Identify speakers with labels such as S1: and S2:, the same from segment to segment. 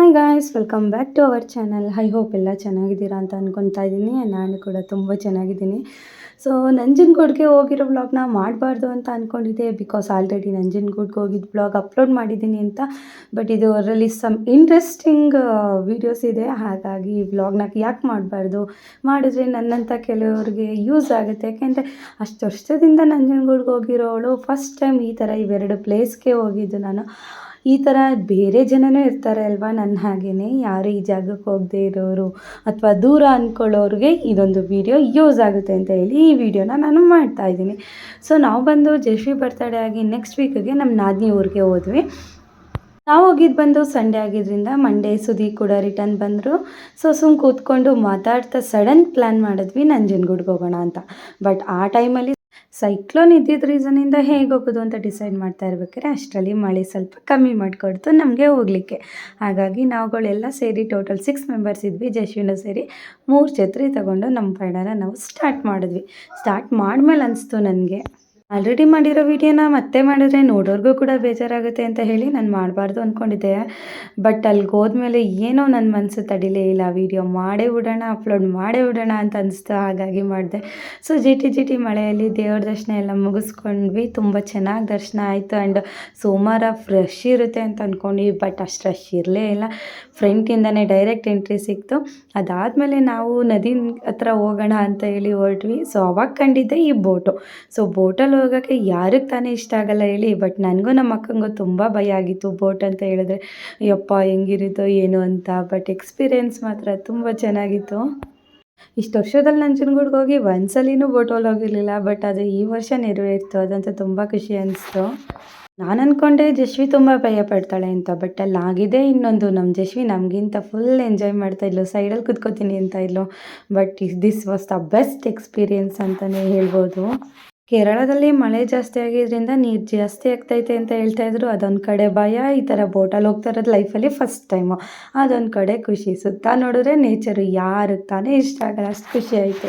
S1: Hi guys welcome back to our channel I hope ಎಲ್ಲ ಚೆನ್ನಾಗಿದ್ದೀರಾ ಅಂತ ಅಂದ್ಕೊತಾ ಇದ್ದೀನಿ. ನಾನು ಕೂಡ ತುಂಬ ಚೆನ್ನಾಗಿದ್ದೀನಿ. ಸೊ ನಂಜನಗೂಡ್ಗೆ ಹೋಗಿರೋ ವ್ಲಾಗ್ನ ಮಾಡಬಾರ್ದು ಅಂತ ಅಂದ್ಕೊಂಡಿದ್ದೆ ಬಿಕಾಸ್ ಆಲ್ರೆಡಿ ನಂಜನಗೂಡ್ಗೆ ಹೋಗಿದ್ದು ಬ್ಲಾಗ್ ಅಪ್ಲೋಡ್ ಮಾಡಿದ್ದೀನಿ ಅಂತ. ಬಟ್ ಇದು ಅದರಲ್ಲಿ ಸಮ್ ಇಂಟ್ರೆಸ್ಟಿಂಗ್ ವೀಡಿಯೋಸ್ ಇದೆ. ಹಾಗಾಗಿ ಈ ವ್ಲಾಗ್ನ ಯಾಕೆ ಮಾಡಬಾರ್ದು? ಮಾಡಿದ್ರೆ ನನ್ನಂಥ ಕೆಲವರಿಗೆ ಯೂಸ್ ಆಗುತ್ತೆ. ಯಾಕೆಂದರೆ ಅಷ್ಟು ವರ್ಷದಿಂದ ನಂಜನಗೂಡ್ಗೆ ಹೋಗಿರೋವಳು ಫಸ್ಟ್ ಟೈಮ್ ಈ ಥರ ಇವೆರಡು ಪ್ಲೇಸ್ಗೆ ಹೋಗಿದ್ದು ನಾನು. ಈ ಥರ ಬೇರೆ ಜನನೂ ಇರ್ತಾರೆ ಅಲ್ವಾ? ನನ್ನ ಹಾಗೇ ಯಾರು ಈ ಜಾಗಕ್ಕೆ ಹೋಗದೇ ಇರೋರು ಅಥವಾ ದೂರ ಅಂದ್ಕೊಳ್ಳೋರಿಗೆ ಇದೊಂದು ವಿಡಿಯೋ ಯೂಸ್ ಆಗುತ್ತೆ ಅಂತ ಹೇಳಿ ಈ ವಿಡಿಯೋನ ನಾನು ಮಾಡ್ತಾ ಇದ್ದೀನಿ. ಸೊ ನಾವು ಬಂದು ಜಯಶ್ರೀ ಬರ್ತಡೇ ಆಗಿ ನೆಕ್ಸ್ಟ್ ವೀಕಿಗೆ ನಮ್ಮ ನಾದಿನಿ ಊರಿಗೆ ಹೋದ್ವಿ. ನಾವು ಹೋಗಿದ್ದು ಬಂದು ಸಂಡೇ ಆಗಿದ್ದರಿಂದ ಮಂಡೇ ಸುದಿ ಕೂಡ ರಿಟರ್ನ್ ಬಂದರು. ಸೊ ಸುಮ್ ಕೂತ್ಕೊಂಡು ಮಾತಾಡ್ತಾ ಸಡನ್ ಪ್ಲ್ಯಾನ್ ಮಾಡಿದ್ವಿ ನಂಜನಗೂಡ್ಗೆ ಹೋಗೋಣ ಅಂತ. ಬಟ್ ಆ ಟೈಮಲ್ಲಿ ಸೈಕ್ಲೋನ್ ಇದ್ದಿದ್ದ ರೀಸನಿಂದ ಹೇಗೆ ಹೋಗೋದು ಅಂತ ಡಿಸೈಡ್ ಮಾಡ್ತಾ ಇರ್ಬೇಕಾದ್ರೆ ಅಷ್ಟರಲ್ಲಿ ಮಳೆ ಸ್ವಲ್ಪ ಕಮ್ಮಿ ಮಾಡಿಕೊಡ್ತು ನಮಗೆ ಹೋಗಲಿಕ್ಕೆ. ಹಾಗಾಗಿ ನಾವುಗಳೆಲ್ಲ ಸೇರಿ ಟೋಟಲ್ ಸಿಕ್ಸ್ ಮೆಂಬರ್ಸ್ ಇದ್ವಿ ಜಶ್ವಿನ ಸೇರಿ ಮೂರು ಛತ್ರಿ ತಗೊಂಡು ನಮ್ಮ ಪಯಣನ ನಾವು ಸ್ಟಾರ್ಟ್ ಮಾಡಿದ್ವಿ. ಸ್ಟಾರ್ಟ್ ಮಾಡ್ಮೇಲೆ ಅನಿಸ್ತು ನನಗೆ. ಆಲ್ರೆಡಿ ಮಾಡಿರೋ ವೀಡಿಯೋನ ಮತ್ತೆ ಮಾಡಿದ್ರೆ ನೋಡೋರ್ಗೂ ಕೂಡ ಬೇಜಾರಾಗುತ್ತೆ ಅಂತ ಹೇಳಿ ನಾನು ಮಾಡಬಾರ್ದು ಅಂದ್ಕೊಂಡಿದ್ದೆ ಬಟ್ ಅಲ್ಲಿಗೆ ಹೋದ್ಮೇಲೆ ಏನೋ ನನ್ನ ಮನಸ್ಸು ತಡಿಲೇ ಇಲ್ಲ. ವಿಡಿಯೋ ಮಾಡೇ ಬಿಡೋಣ, ಅಪ್ಲೋಡ್ ಮಾಡೇ ಬಿಡೋಣ ಅಂತ ಅನಿಸ್ತು ಹಾಗಾಗಿ ಮಾಡಿದೆ. ಸೊ ಜಿಟಿ ಜಿಟಿ ಮಳೆಯಲ್ಲಿ ದೇವ್ರ ದರ್ಶನ ಎಲ್ಲ ಮುಗಿಸ್ಕೊಂಡ್ವಿ. ತುಂಬ ಚೆನ್ನಾಗಿ ದರ್ಶನ ಆಯಿತು ಆ್ಯಂಡ್ ಸೋಮವಾರ ಫ್ರೆಶ್ ಇರುತ್ತೆ ಅಂತ ಅಂದ್ಕೊಂಡ್ವಿ ಬಟ್ ಅಷ್ಟು ರಶ್ ಇರಲೇ ಇಲ್ಲ. ಫ್ರಂಟಿಂದನೇ ಡೈರೆಕ್ಟ್ ಎಂಟ್ರಿ ಸಿಕ್ತು. ಅದಾದಮೇಲೆ ನಾವು ನದಿ ಹತ್ರ ಹೋಗೋಣ ಅಂತ ಹೇಳಿ ಹೊರಟ್ವಿ. ಸೊ ಅವಾಗ ಕಂಡಿದ್ದೆ ಈ ಬೋಟು ಸೊ ಬೋಟಲ್ಲಿ ಹೋಗೋಕ್ಕೆ ಯಾರಿಗೆ ತಾನೇ ಇಷ್ಟ ಆಗಲ್ಲ ಹೇಳಿ, ಬಟ್ ನನಗೂ ನಮ್ಮ ಅಕ್ಕಂಗೂ ತುಂಬ ಭಯ ಆಗಿತ್ತು. ಬೋಟ್ ಅಂತ ಹೇಳಿದ್ರೆ, ಯಪ್ಪ, ಹೆಂಗಿರುತ್ತೋ ಏನು ಅಂತ. ಬಟ್ ಎಕ್ಸ್ಪೀರಿಯೆನ್ಸ್ ಮಾತ್ರ ತುಂಬ ಚೆನ್ನಾಗಿತ್ತು. ಇಷ್ಟು ವರ್ಷದಲ್ಲಿ ನಂಜನಗೂಡ್ಗೆ ಹೋಗಿ ಒಂದ್ಸಲಿನೂ ಬೋಟಲ್ಲಿ ಹೋಗಿರಲಿಲ್ಲ, ಬಟ್ ಅದು ಈ ವರ್ಷ ನೆರವೇರಿತು. ಅದಂತೂ ತುಂಬ ಖುಷಿ ಅನಿಸ್ತು. ನಾನು ಅಂದ್ಕೊಂಡೆ ಜಶ್ವಿ ತುಂಬ ಭಯ ಪಡ್ತಾಳೆ ಅಂತ, ಬಟ್ ಅಲ್ಲಿ ಆಗಿದೆ ಇನ್ನೊಂದು. ನಮ್ಮ ಜಶ್ವಿ ನಮಗಿಂತ ಫುಲ್ ಎಂಜಾಯ್ ಮಾಡ್ತಾ ಇದ್ಲು. ಸೈಡಲ್ಲಿ ಕುತ್ಕೋತೀನಿ ಅಂತ ಇದ್ಲು. But this was the best experience ಅಂತಲೇ ಹೇಳ್ಬೋದು. ಕೇರಳದಲ್ಲಿ ಮಳೆ ಜಾಸ್ತಿ ಆಗಿದ್ದರಿಂದ ನೀರು ಜಾಸ್ತಿ ಆಗ್ತೈತೆ ಅಂತ ಹೇಳ್ತಾ ಇದ್ರು. ಅದೊಂದು ಕಡೆ ಭಯ ಈ ಥರ ಬೋಟಲ್ಲಿ ಹೋಗ್ತಾ ಇರೋದು ಲೈಫಲ್ಲಿ ಫಸ್ಟ್ ಟೈಮು ಅದೊಂದು ಕಡೆ ಖುಷಿ. ಸುತ್ತ ನೋಡಿದ್ರೆ ನೇಚರು ಯಾರಿಗೆ ತಾನೇ ಇಷ್ಟ ಆಗಲ್ಲ. ಅಷ್ಟು ಖುಷಿ ಆಯಿತು.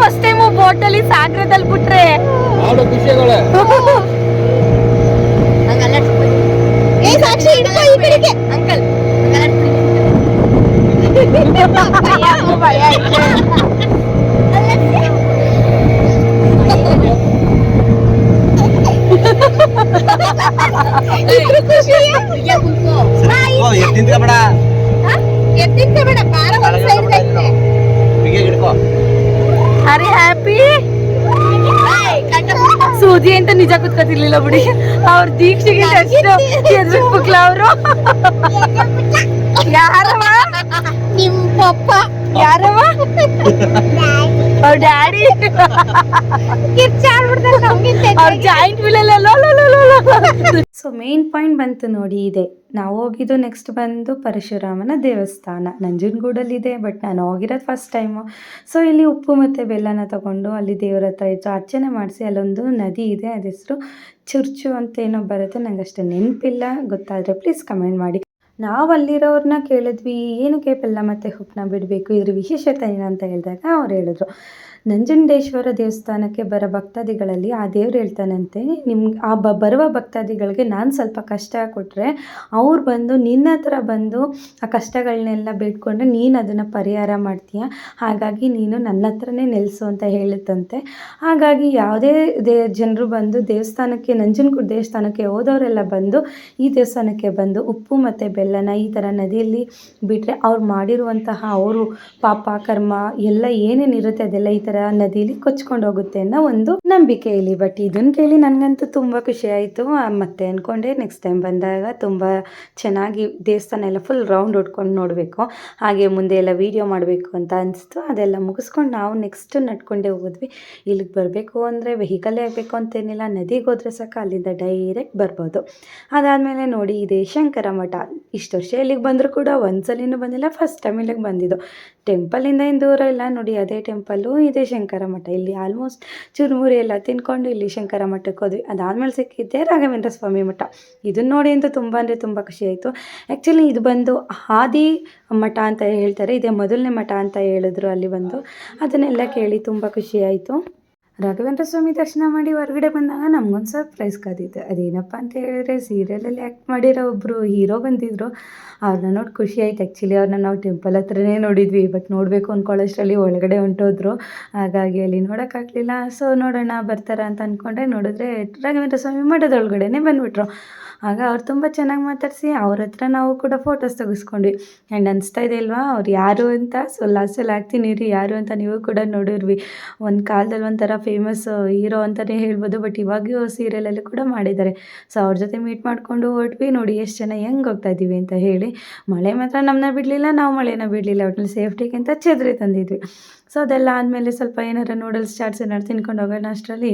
S2: ಫಸ್ಟ್ ಟೈಮ್ ಬೋಟಲ್ಲಿ ಸಾಗರದಲ್ಲಿ ಬಿಟ್ರೆ.
S3: ಬೇಡ. ಐತೆ
S4: ಬಿಗಿ ಹಿಡ್ಕೋ
S2: ಅರೆ ಹ್ಯಾಪಿ ಸೂಜಿ ಅಂತ ನಿಜ ಕುತ್ಕೋತಿರ್ಲಿಲ್ಲ ಬಿಡಿ. ಅವ್ರ ದೀಕ್ಷೆಗೆ ಎಷ್ಟು ಎದ್ಬಿಟ್ಬಿಕ್ಲ ಅವರು. ಯಾರವ
S3: ನಿಮ್ಮ ಪಪ್ಪ.
S2: ಯಾರವ ಅವ್ರ ಡ್ಯಾಡಿ. ಅವ್ರ ಜಾಯಿಂಟ್ ವಿಲಲ್ಲ
S1: ಸೊ ಮೇನ್ ಪಾಯಿಂಟ್ ಬಂತು ನೋಡಿ ಇದೆ. ನಾವು ಹೋಗಿದ್ದು ನೆಕ್ಸ್ಟ್ ಬಂದು ಪರಶುರಾಮನ ದೇವಸ್ಥಾನ. ನಂಜನಗೂಡಲ್ಲಿದೆ ಬಟ್ ನಾನು ಹೋಗಿರೋದು ಫಸ್ಟ್ ಟೈಮು ಸೊ ಇಲ್ಲಿ ಉಪ್ಪು ಮತ್ತು ಬೆಲ್ಲನ ತಗೊಂಡು ಅಲ್ಲಿ ದೇವ್ರ ಹತ್ರ ಇತ್ತು ಅರ್ಚನೆ ಮಾಡಿಸಿ ಅಲ್ಲೊಂದು ನದಿ ಇದೆ ಅದ ಹೆಸರು ಚುರ್ಚು ಅಂತ ಏನೋ ಬರುತ್ತೆ. ನಂಗೆ ಅಷ್ಟು ನೆನಪಿಲ್ಲ. ಗೊತ್ತಾದರೆ ಪ್ಲೀಸ್ ಕಮೆಂಟ್ ಮಾಡಿ. ನಾವು ಅಲ್ಲಿರೋರನ್ನ ಕೇಳಿದ್ವಿ ಏನಕ್ಕೆ ಬೆಲ್ಲ ಮತ್ತು ಉಪ್ಪನ್ನ ಬಿಡಬೇಕು? ಇದ್ರ ವಿಶೇಷತೆ ಏನಂತ ಹೇಳಿದಾಗ ಅವ್ರು ಹೇಳಿದ್ರು. ನಂಜುಂಡೇಶ್ವರ ದೇವಸ್ಥಾನಕ್ಕೆ ಬರೋ ಭಕ್ತಾದಿಗಳಲ್ಲಿ ಆ ದೇವ್ರು ಹೇಳ್ತಾನಂತೆ ನಿಮ್ಗೆ ಆ ಬ, ಬರುವ ಭಕ್ತಾದಿಗಳಿಗೆ ನಾನು ಸ್ವಲ್ಪ ಕಷ್ಟ ಕೊಟ್ಟರೆ ಅವ್ರು ಬಂದು ನಿನ್ನ ಹತ್ರ ಬಂದು ಆ ಕಷ್ಟಗಳನ್ನೆಲ್ಲ ಬೇಡ್ಕೊಂಡ್ರೆ ನೀನು ಅದನ್ನು ಪರಿಹಾರ ಮಾಡ್ತೀಯ? ಹಾಗಾಗಿ ನೀನು ನನ್ನ ಹತ್ರನೇ ನೆಲೆಸು ಅಂತ ಹೇಳುತ್ತಂತೆ. ಹಾಗಾಗಿ ಯಾವುದೇ ದೇ, ಜನರು ಬಂದು ದೇವಸ್ಥಾನಕ್ಕೆ, ನಂಜನಗೂಡು ದೇವಸ್ಥಾನಕ್ಕೆ ಹೋದವರೆಲ್ಲ ಬಂದು ಈ ದೇವಸ್ಥಾನಕ್ಕೆ ಬಂದು ಉಪ್ಪು ಮತ್ತು ಬೆಲ್ಲನ ಈ ಥರ ನದಿಯಲ್ಲಿ ಬಿಟ್ಟರೆ ಅವ್ರು ಮಾಡಿರುವಂತಹ ಅವರು ಪಾಪ, ಕರ್ಮ ಎಲ್ಲ ಏನೇನಿರುತ್ತೆ ಅದೆಲ್ಲ ಈ ಥರ ನದಿಲಿ ಕೊಚ್ಕೊಂಡು ಹೋಗುತ್ತೆ ಅನ್ನೋ ಒಂದು ನಂಬಿಕೆ ಇಲ್ಲಿ. ಬಟ್ ಇದನ್ನು ಕೇಳಿ ನನಗಂತೂ ತುಂಬ ಖುಷಿ ಆಯಿತು. ಮತ್ತೆ ಅಂದ್ಕೊಂಡೆ ನೆಕ್ಸ್ಟ್ ಟೈಮ್ ಬಂದಾಗ ತುಂಬ ಚೆನ್ನಾಗಿ ದೇವಸ್ಥಾನ ಎಲ್ಲ ಫುಲ್ ರೌಂಡ್ ಹೊಡ್ಕೊಂಡು ನೋಡಬೇಕು. ಹಾಗೆ ಮುಂದೆ ಎಲ್ಲ ವೀಡಿಯೋ ಮಾಡಬೇಕು ಅಂತ ಅನಿಸ್ತು. ಅದೆಲ್ಲ ಮುಗಿಸ್ಕೊಂಡು ನಾವು ನೆಕ್ಸ್ಟ್ ನಡ್ಕೊಂಡೇ ಹೋದ್ವಿ. ಇಲ್ಲಿಗೆ ಬರಬೇಕು ಅಂದರೆ ವೆಹಿಕಲ್ಲೇ ಆಗಬೇಕು ಅಂತೇನಿಲ್ಲ. ನದಿಗೆ ಹೋದ್ರೆ ಸಾಕು, ಅಲ್ಲಿಂದ ಡೈರೆಕ್ಟ್ ಬರ್ಬೋದು. ಅದಾದಮೇಲೆ ನೋಡಿ, ಇದೆ ಶಂಕರ ಮಠ ಇಷ್ಟು ವರ್ಷ ಇಲ್ಲಿಗೆ ಬಂದರೂ ಕೂಡ ಒಂದ್ಸಲಿನೂ ಬಂದಿಲ್ಲ ಫಸ್ಟ್ ಟೈಮ್ ಇಲ್ಲಿಗೆ ಬಂದಿದ್ದು. ಟೆಂಪಲಿಂದ ಏನು ದೂರ ಇಲ್ಲ ನೋಡಿ, ಅದೇ ಟೆಂಪಲ್ಲು, ಇದೇ ಶಂಕರ ಮಠ ಇಲ್ಲಿ ಆಲ್ಮೋಸ್ಟ್ ಚುರುಮುರಿ ಎಲ್ಲ ತಿನ್ಕೊಂಡು ಇಲ್ಲಿ ಶಂಕರ ಮಠಕ್ಕೆ ಹೋದ್ವಿ. ಅದಾದಮೇಲೆ ಸಿಕ್ಕಿದ್ದೆ ರಾಘವೇಂದ್ರ ಸ್ವಾಮಿ ಮಠ. ಇದನ್ನ ನೋಡಿ ಅಂತೂ ತುಂಬ ಅಂದರೆ ತುಂಬ ಖುಷಿ ಆಯಿತು. ಆ್ಯಕ್ಚುಲಿ ಇದು ಬಂದು ಹಾದಿ ಮಠ ಅಂತ ಹೇಳ್ತಾರೆ. ಇದೇ ಮೊದಲನೇ ಮಠ ಅಂತ ಹೇಳಿದ್ರು ಅಲ್ಲಿ ಬಂದು. ಅದನ್ನೆಲ್ಲ ಕೇಳಿ ತುಂಬ ಖುಷಿ ಆಯಿತು. ರಾಘವೇಂದ್ರ ಸ್ವಾಮಿ ದರ್ಶನ ಮಾಡಿ ಹೊರಗಡೆ ಬಂದಾಗ ನಮ್ಗೊಂದು ಸರ್ಪ್ರೈಸ್ ಕಾದಿತ್ತು. ಅದೇನಪ್ಪ ಅಂತ ಹೇಳಿದ್ರೆ ಸೀರಿಯಲಲ್ಲಿ ಆ್ಯಕ್ಟ್ ಮಾಡಿರೋ ಒಬ್ಬರು ಹೀರೋ ಬಂದಿದ್ದರು ಅವ್ರನ್ನ ನೋಡಿ ಖುಷಿ ಆಯ್ತು. ಆ್ಯಕ್ಚುಲಿ ಅವ್ರನ್ನ ನಾವು ಟೆಂಪಲ್ ಹತ್ರನೇ ನೋಡಿದ್ವಿ ಬಟ್ ನೋಡಬೇಕು ಅಂದ್ಕೊಳ್ಳೋಷ್ಟರಲ್ಲಿ ಒಳಗಡೆ ಹೊಂಟೋದ್ರು. ಹಾಗಾಗಿ ಅಲ್ಲಿ ನೋಡೋಕ್ಕಾಗಲಿಲ್ಲ ಸೊ ನೋಡೋಣ ಬರ್ತಾರ ಅಂತ ಅಂದ್ಕೊಂಡೆ ನೋಡಿದ್ರೆ ರಾಘವೇಂದ್ರ ಸ್ವಾಮಿ ಮಠದೊಳಗಡೆನೇ ಬಂದುಬಿಟ್ರು. ಆಗ ಅವ್ರು ತುಂಬ ಚೆನ್ನಾಗಿ ಮಾತಾಡಿಸಿ ಅವ್ರ ಹತ್ರ ನಾವು ಕೂಡ ಫೋಟೋಸ್ ತೆಗೆಸ್ಕೊಂಡ್ವಿ. ಆ್ಯಂಡ್ ಅನಿಸ್ತಾ ಇದೆ ಅಲ್ವಾ? ಅವ್ರು ಯಾರು ಅಂತ? ಸೊ ಲಾಸ್ಟಲ್ಲಿ ಹಾಕ್ತೀನಿ ರೀ ಯಾರು ಅಂತ ನೀವು ಕೂಡ ನೋಡಿರ್ವಿ ಒಂದು ಕಾಲದಲ್ಲಿ ಒಂಥರ ಫೇಮಸ್ ಹೀರೋ ಅಂತಲೇ ಹೇಳ್ಬೋದು ಬಟ್ ಇವಾಗೂ ಸೀರಿಯಲಲ್ಲಿ ಕೂಡ ಮಾಡಿದ್ದಾರೆ. ಸೊ ಅವ್ರ ಜೊತೆ ಮೀಟ್ ಮಾಡಿಕೊಂಡು ಹೊರಟ್ವಿ. ನೋಡಿ ಎಷ್ಟು ಜನ ಹೆಂಗೆ ಹೋಗ್ತಾ ಇದ್ದೀವಿ ಅಂತ ಹೇಳಿ. ಮಳೆ ಮಾತ್ರ ನಮ್ಮನ್ನ ಬಿಡಲಿಲ್ಲ, ನಾವು ಮಳೆನ ಬಿಡಲಿಲ್ಲ. ಒಟ್ಟಿನಲ್ಲಿ ಸೇಫ್ಟಿಗಿಂತ ಛತ್ರಿ ತಂದಿದ್ವಿ. ಸೊ ಅದೆಲ್ಲ ಆದಮೇಲೆ ಸ್ವಲ್ಪ ಏನಾರು ನೂಡಲ್ಸ್ ಚಾಟ್ಸ್ ಏನಾರು ತಿನ್ಕೊಂಡು ಹೋಗೋಣ ಅಷ್ಟರಲ್ಲಿ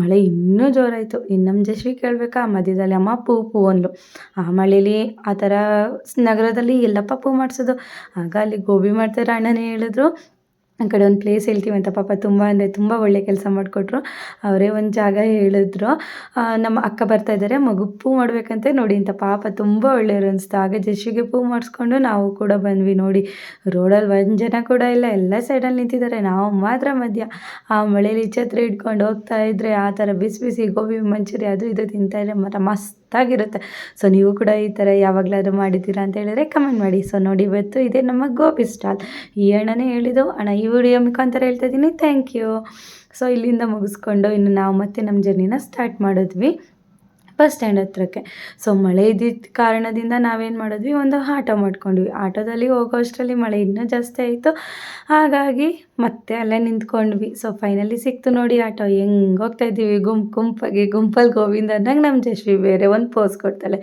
S1: ಮಳೆ ಇನ್ನೂ ಜೋರಾಯಿತು. ಇನ್ನು ನಮ್ಮ ಜಶ್ವಿ ಕೇಳಬೇಕಾ? ಮಧ್ಯದಲ್ಲಿ ಅಮ್ಮ, ಪೂ ಅಂದ್ಲು. ಆ ಮಳೇಲಿ ಆ ಥರ ನಗರದಲ್ಲಿ ಎಲ್ಲಪ್ಪ ಪೂ ಮಾಡಿಸೋದು. ಆಗ ಅಲ್ಲಿ ಗೋಬಿ ಮಾಡ್ತಾರೆ ಅಣ್ಣನೇ ಹೇಳಿದ್ರು. ಆ ಕಡೆ ಒಂದು ಪ್ಲೇಸ್ ಹೇಳ್ತೀವಂತ ಪಾಪ ತುಂಬ ಅಂದರೆ ತುಂಬ ಒಳ್ಳೆ ಕೆಲಸ ಮಾಡಿಕೊಟ್ರು. ಅವರೇ ಒಂದು ಜಾಗ ಹೇಳಿದ್ರು. ನಮ್ಮ ಅಕ್ಕ ಬರ್ತಾ ಇದ್ದಾರೆ ಮಗು ಪೂ ಮಾಡಬೇಕಂತ ನೋಡಿ ಅಂತ. ಪಾಪ ತುಂಬ ಒಳ್ಳೆಯವರು ಅನಿಸ್ತು ಆಗ ಜಶಿಗೆ ಪೂ ಮಾಡಿಸ್ಕೊಂಡು ನಾವು ಕೂಡ ಬಂದ್ವಿ ನೋಡಿ. ರೋಡಲ್ಲಿ ಒಂದು ಜನ ಕೂಡ ಇಲ್ಲ, ಎಲ್ಲ ಸೈಡಲ್ಲಿ ನಿಂತಿದ್ದಾರೆ ನಾವು ಮಾತ್ರ ಮಧ್ಯ. ಆ ಮಳೇಲಿ ಛತ್ರಿ ಇಟ್ಕೊಂಡು ಹೋಗ್ತಾ ಇದ್ರೆ ಆ ಥರ ಬಿಸಿ ಬಿಸಿ ಗೋಬಿ, ಮಂಚೂರಿ ಅದು ಇದು ತಿಂತಾ ಇದ್ರೆ ಮಾತ್ರ ಮಸ್ತಾಗಿರುತ್ತೆ. ಸೊ ನೀವು ಕೂಡ ಈ ಥರ ಯಾವಾಗಲಾದ್ರೂ ಮಾಡಿದ್ದೀರಾ ಅಂತ ಹೇಳಿದ್ರೆ ಕಮೆಂಟ್ ಮಾಡಿ. ಸೊ ನೋಡಿ, ಇವತ್ತು ಇದೆ ನಮ್ಮ ಗೋಬಿ ಸ್ಟಾಲ್ ಈ ಅಣ್ಣನೇ ಹೇಳಿದವು ಅಣ್ಣ, ಈ ವಿಡಿಯೋ ಮುಖಾಂತರ ಹೇಳ್ತಾ ಇದ್ದೀನಿ ಥ್ಯಾಂಕ್ ಯು ಸೊ ಇಲ್ಲಿಂದ ಮುಗಿಸ್ಕೊಂಡು ಇನ್ನು ನಾವು ಮತ್ತೆ ನಮ್ಮ ಜರ್ನಿನ ಸ್ಟಾರ್ಟ್ ಮಾಡಿದ್ವಿ. ಬಸ್ ಸ್ಟ್ಯಾಂಡ್ ಹತ್ರಕ್ಕೆ. ಸೊ ಮಳೆ ಇದ್ದಿದ್ದ ಕಾರಣದಿಂದ ನಾವೇನು ಮಾಡಿದ್ವಿ? ಒಂದು ಆಟೋ ಮಾಡ್ಕೊಂಡ್ವಿ. ಆಟೋದಲ್ಲಿ ಹೋಗೋ ಅಷ್ಟರಲ್ಲಿ ಮಳೆ ಇನ್ನೂ ಜಾಸ್ತಿ ಆಯಿತು. ಹಾಗಾಗಿ ಮತ್ತೆ ಅಲ್ಲೇ ನಿಂತ್ಕೊಂಡ್ವಿ. ಸೊ ಫೈನಲಿ ಸಿಕ್ತು ನೋಡಿ ಆಟೋ. ಹೆಂಗೆ ಹೋಗ್ತಾ ಇದ್ದೀವಿ? ಗುಂಪು, ಗುಂಪಾಗಿ ಗುಂಪಲ್ಲಿ ಗೋವಿಂದ ಅಂದಾಗ ನಮ್ಮ ಜಶ್ವಿ ಬೇರೆ ಒಂದು ಪೋಸ್ ಕೊಡ್ತಾಳೆ.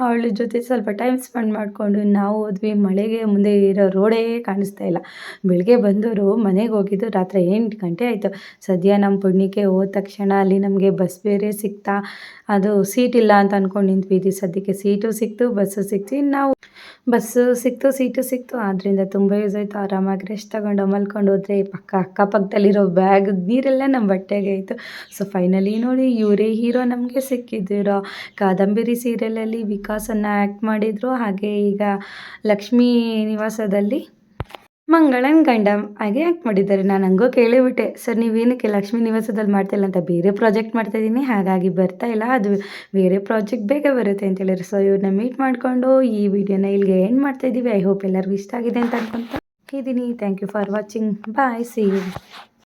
S1: ಅವಳ ಜೊತೆ ಸ್ವಲ್ಪ ಟೈಮ್ ಸ್ಪೆಂಡ್ ಮಾಡಿಕೊಂಡು ನಾವು ಹೋದ್ವಿ. ಮಳೆಗೆ ಮುಂದೆ ಇರೋ ರೋಡೇ ಕಾಣಿಸ್ತಾ ಇಲ್ಲ. ಬೆಳಗ್ಗೆ ಬಂದವರು ಮನೆಗೆ ಹೋಗಿದ್ದು ರಾತ್ರಿ ಎಂಟು ಗಂಟೆ ಆಯಿತು. ಸದ್ಯ ನಮ್ಮ ಪುಣ್ಯಕ್ಕೆ ಹೋದ ತಕ್ಷಣ ಅಲ್ಲಿ ನಮಗೆ ಬಸ್ ಬೇರೆ ಸಿಕ್ತಾ. ಅದು ಸೀಟ್ ಇಲ್ಲ ಅಂತ ಅಂದ್ಕೊಂಡು ಇದು ಸದ್ಯಕ್ಕೆ ಸೀಟು ಸಿಕ್ತು ಬಸ್ಸು ಸಿಕ್ತು. ಇನ್ನು ನಾವು ಬಸ್ಸು ಸಿಕ್ತು ಸೀಟು ಸಿಕ್ತು. ಆದ್ದರಿಂದ ತುಂಬ ಯೂಸ್ ಆಯಿತು. ಆರಾಮಾಗಿ ರೆಸ್ಟ್ ತಗೊಂಡು ಮಲ್ಕೊಂಡು ಹೋದ್ರೆ ಪಕ್ಕ ಅಕ್ಕಪಕ್ಕದಲ್ಲಿರೋ ಬ್ಯಾಗ್ ನೀರೆಲ್ಲ ನಮ್ಮ ಬಟ್ಟೆಗೆ ಆಯಿತು. ಸೊ ಫೈನಲಿ ನೋಡಿ ಇವರೇ ಹೀರೋ ನಮಗೆ ಸಿಕ್ಕಿದ್ದೀರೋ ಕಾದಂಬರಿ ಸೀರಿಯಲಲ್ಲಿ ವಿಕಾಸನ್ನು ಆ್ಯಕ್ಟ್ ಮಾಡಿದರು. ಹಾಗೆ ಈಗ ಲಕ್ಷ್ಮೀ ನಿವಾಸದಲ್ಲಿ ಮಂಗಳನ್ ಗಂಡ ಹಾಗೆ ಆ್ಯಕ್ಟ್ ಮಾಡಿದ್ದಾರೆ. ನಾನು ಹಂಗೋ ಕೇಳಿಬಿಟ್ಟೆ, ಸರ್, ನೀವೇನಕ್ಕೆ ಲಕ್ಷ್ಮೀ ನಿವಾಸದಲ್ಲಿ ಮಾಡ್ತಿಲ್ಲ ಅಂತ ಬೇರೆ ಪ್ರಾಜೆಕ್ಟ್ ಮಾಡ್ತಾ ಇದ್ದೀನಿ ಹಾಗಾಗಿ ಬರ್ತಾ ಇಲ್ಲ. ಅದು ಬೇರೆ ಪ್ರಾಜೆಕ್ಟ್ ಬೇಗ ಬರುತ್ತೆ ಅಂತ ಹೇಳಿದ್ರು. ಸೊ ಇವ್ರನ್ನ ಮೀಟ್ ಮಾಡಿಕೊಂಡು ಈ ವಿಡಿಯೋನ ಇಲ್ಲಿಗೆ ಎಂಡ್ ಮಾಡ್ತಾಯಿದ್ದೀವಿ ಐ ಹೋಪ್ ಎಲ್ಲರಿಗೂ ಇಷ್ಟ ಆಗಿದೆ ಅಂತ ಅನ್ಕೊಂತ ಇದ್ದೀನಿ thank you for watching bye see you